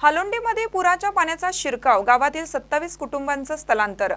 हालोंडीमध्ये पुराच्या पाण्याचा शिरकाव गावातील सत्तावीस कुटुंबांचं स्थलांतर.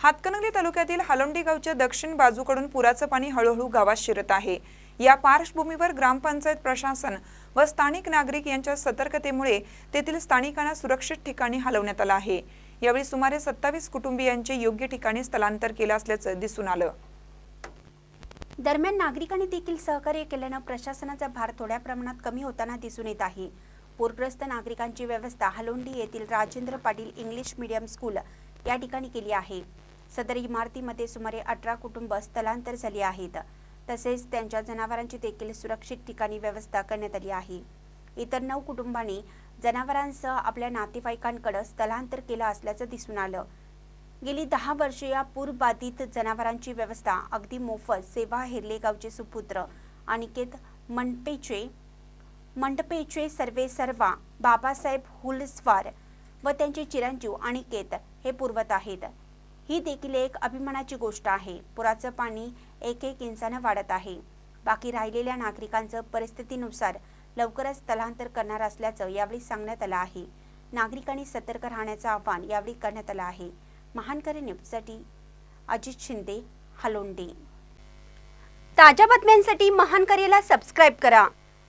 हातकणंगले तालुक्यातील हालोंडी गावच्या दक्षिण बाजूकडून पुराचं पाणी हळूहळू गावात शिरत आहे. या पार्श्वभूमीवर ग्रामपंचायत प्रशासन व स्थानिक नागरिक यांच्या सतर्कतेमुळे तेथील स्थानिकांना सुरक्षित ठिकाणी हलवण्यात आलं आहे. यावेळी सुमारे सत्तावीस कुटुंबियांचे योग्य ठिकाणी स्थलांतर केलं असल्याचं दिसून आलं. दरम्यान नागरिकांनी देखील सहकार्य केल्यानं प्रशासनाचा भार थोड्या प्रमाणात कमी होताना दिसून येत आहे. पूरग्रस्त नागरिकांची व्यवस्था हलोंडी येथील Rajendra Patil English medium school या ठिकाणी केली आहे. सदर इमारतीमध्ये सुमारे अठरा कुटुंब स्थलांतर झाली आहेत. तसेच त्यांच्या जनावरांची देखील सुरक्षित ठिकाणी व्यवस्था करण्यात आली आहे. इतर नऊ कुटुंबांनी जनावरांसह आपल्या नातेवाईकांकडे स्थलांतर केलं असल्याचं दिसून आलं. गेली दहा वर्षे या पूरबाधित जनावरांची व्यवस्था अगदी मोफत सेवा हेर्लेगावचे सुपुत्र अनिकेत मनपेचे मंडपेचे सर्वे सर्वा बाबासाहेब हुलस्वार व त्यांचे चिरंजीव अनिकेत हे पुरवत आहेत. ही देखील एक अभिमानाची गोष्ट आहे. पुराचं पाणी एक एक इंचानं वाढत आहे. बाकी राहिलेल्या नागरिकांचं परिस्थितीनुसार लवकरच स्थलांतर करणार असल्याचं यावेळी सांगण्यात आलं आहे. नागरिकांनी सतर्क राहण्याचं आवाहन यावेळी करण्यात आलं आहे. महानकरी न्यूजसाठी अजित शिंदे हलोंडे. ताज्या बातम्यांसाठी महानकरीला सबस्क्राईब करा.